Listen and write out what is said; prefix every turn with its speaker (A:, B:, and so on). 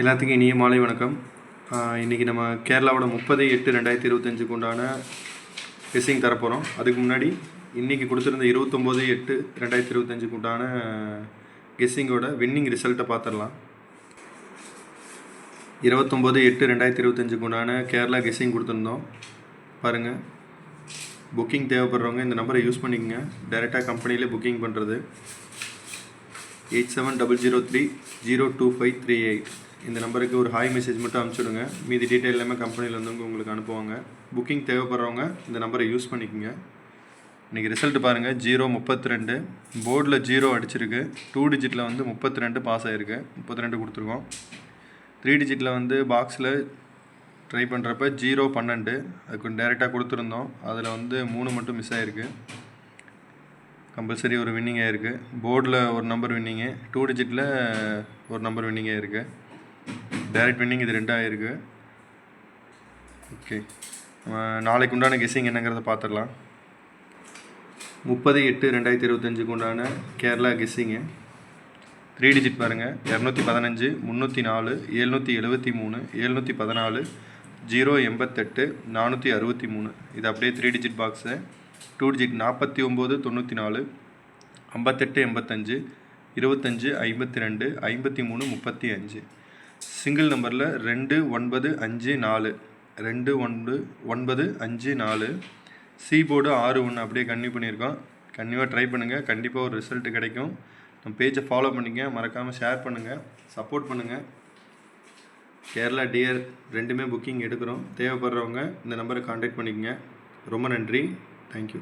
A: எல்லாத்துக்கும் இனிய மாலை வணக்கம். இன்றைக்கி நம்ம கேரளாவோட முப்பது எட்டு ரெண்டாயிரத்தி இருபத்தஞ்சுக்கு உண்டான கெஸ்ஸிங் தரப்போகிறோம் அதுக்கு முன்னாடி இன்றைக்கி கொடுத்துருந்த இருபத்தொம்போது எட்டு ரெண்டாயிரத்தி இருபத்தஞ்சுக்கு உண்டான கெஸ்ஸிங்கோட வின்னிங் ரிசல்ட்டை பார்த்துடலாம் இருபத்தொம்போது எட்டு ரெண்டாயிரத்தி இருபத்தஞ்சுக்கு உண்டான கேரளா கெஸ்ஸிங் கொடுத்துருந்தோம். பாருங்கள் புக்கிங் தேவைப்படுறவங்க இந்த நம்பரை யூஸ் பண்ணிக்கோங்க. டைரெக்டாக கம்பெனிலே புக்கிங் பண்ணுறது eight seven double zero three zero two five three eight இந்த நம்பருக்கு ஒரு ஹாய் மெசேஜ் மட்டும் அனுப்பிச்சுடுங்க. மீதி டீட்டெயில் எல்லாமே கம்பெனிலேருந்து வந்து உங்களுக்கு அனுப்புவாங்க. புக்கிங் தேவைப்படுறவங்க இந்த நம்பரை யூஸ் பண்ணிக்கோங்க. இன்றைக்கி ரிசல்ட் பாருங்கள் ஜீரோ முப்பத்தி ரெண்டு போர்டில் ஜீரோ அடிச்சிருக்கு. டூ டிஜிட்டில் வந்து முப்பத்தி ரெண்டு பாஸ் ஆகிருக்கு முப்பத்தி ரெண்டு கொடுத்துருக்கோம். த்ரீ டிஜிட்டில் வந்து பாக்ஸில் ட்ரை பண்ணுறப்ப ஜீரோ பன்னெண்டு. அதுக்கு டேரெக்டாக கொடுத்துருந்தோம். அதில் வந்து மூணு மட்டும் மிஸ் ஆகிருக்கு கம்பல்சரி ஒரு வின்னிங் ஆகிருக்கு போர்டில் ஒரு நம்பர் வின்னிங்கு டூ டிஜிட்டில் ஒரு நம்பர் வின்னிங் ஆகிருக்கு டைரக்ட் வின்னிங் இது ரெண்டாயிருக்கு ஓகே நாளைக்கு உண்டான கெஸ்ஸிங் என்னங்கிறத பார்த்துடலாம் முப்பது எட்டு ரெண்டாயிரத்தி இருபத்தஞ்சுக்கு உண்டான கேரளா கெஸ்ஸிங்கு த்ரீ டிஜிட் பாருங்கள் இரநூத்தி பதினஞ்சு முந்நூற்றி நாலு எழுநூற்றி எழுபத்தி மூணு எழுநூற்றி பதினாலு ஜீரோ எண்பத்தெட்டு நானூற்றி அறுபத்தி மூணு. இது அப்படியே three digit box two digit நாற்பத்தி ஒம்பது தொண்ணூற்றி நாலு ஐம்பத்தெட்டு எண்பத்தஞ்சு இருபத்தஞ்சு ஐம்பத்தி ரெண்டு ஐம்பத்தி மூணு முப்பத்தி அஞ்சு. சிங்கிள் நம்பரில் ரெண்டு ஒன்பது அஞ்சு நாலு. ரெண்டு ஒன்று ஒன்பது அஞ்சு நாலு. சி போர்டு ஆறு ஒன்று அப்படியே கன்னியூ பண்ணியிருக்கோம். கண்டிப்பாக ட்ரை பண்ணுங்கள் கண்டிப்பாக ஒரு ரிசல்ட் கிடைக்கும். நம்ம பேஜை ஃபாலோ பண்ணிங்க மறக்காமல் ஷேர் பண்ணுங்கள் சப்போர்ட் பண்ணுங்கள் கேரளா டியர் ரெண்டுமே புக்கிங் எடுக்கிறோம். தேவைப்படுறவங்க இந்த நம்பரை காண்டாக்ட் பண்ணிக்கங்க. ரொம்ப நன்றி. தேங்க்யூ